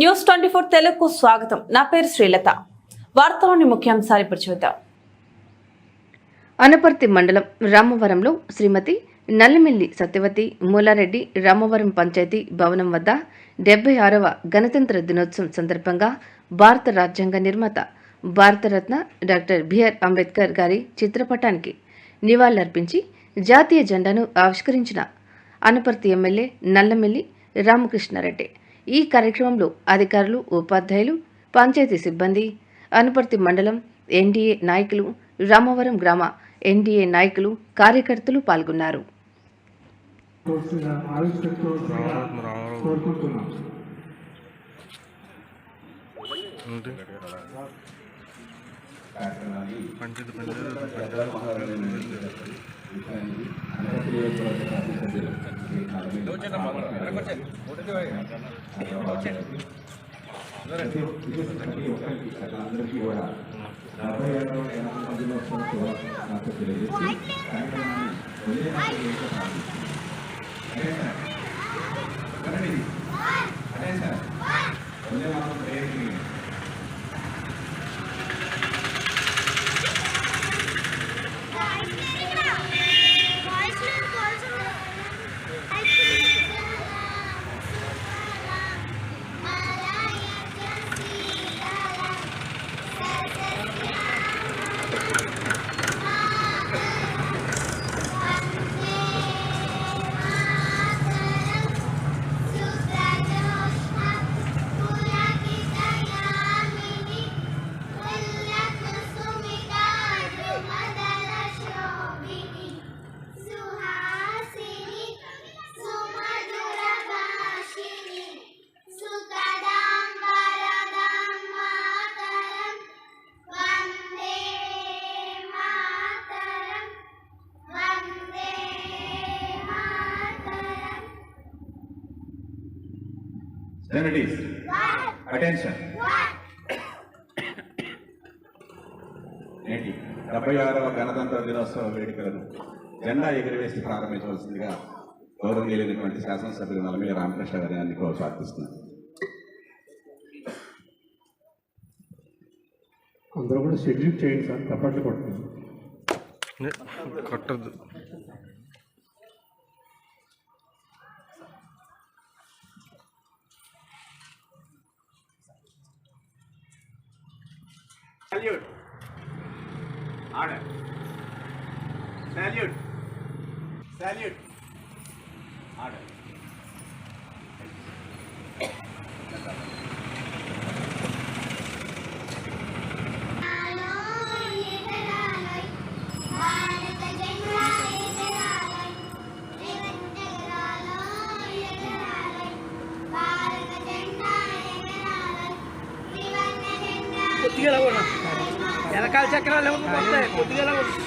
News twenty four తెలుగుకు స్వాగతం. నా పేరు శ్రీలత. వార్తలోని ముఖ్యాంశాలు ఇప్పుడు చూద్దాం. అనపర్తి మండలం రామవరంలో శ్రీమతి నల్లిమిల్లి సత్యవతి మూలారెడ్డి రామవరం పంచాయతీ భవనం వద్ద డెబ్బై ఆరవ గణతంత్ర దినోత్సవం సందర్భంగా భారత రాజ్యాంగ నిర్మాత భారతరత్న డాక్టర్ బిఆర్ అంబేద్కర్ గారి చిత్రపటానికి నివాళులర్పించి జాతీయ జెండాను ఆవిష్కరించిన అనపర్తి ఎమ్మెల్యే నల్లమిల్లి రామకృష్ణారెడ్డి. ఈ కార్యక్రమంలో అధికారులు ఉపాధ్యాయులు పంచాయతీ సిబ్బంది అనుపర్తి మండలం ఎన్డీఏ నాయకులు రామవరం గ్రామ ఎన్డీఏ నాయకులు కార్యకర్తలు పాల్గొన్నారు. పంచాయతీ అందరికీ కూడా నాకు తెలియజేసి Studies. Attention. నేటి డెబ్బై ఆరవ గణతంత్ర దినోత్సవ వేడుకలను జెండా ఎగురవేసి ప్రారంభించవలసిందిగా గౌరవనీయులైనటువంటి శాసనసభ్యులు నలమిల్లి రామకృష్ణ గారిని అన్ని ప్రోత్సాహిస్తున్నాను అందరూ కూడా షెడ్యూల్ చేయండి సార్ తప్పట్లు కొట్టండి కొట్టద్దు Salute. Order. Salute. Salute. Order. ¿Qué es eso? ¿Qué es eso? ¿Qué es eso? ¿Qué es es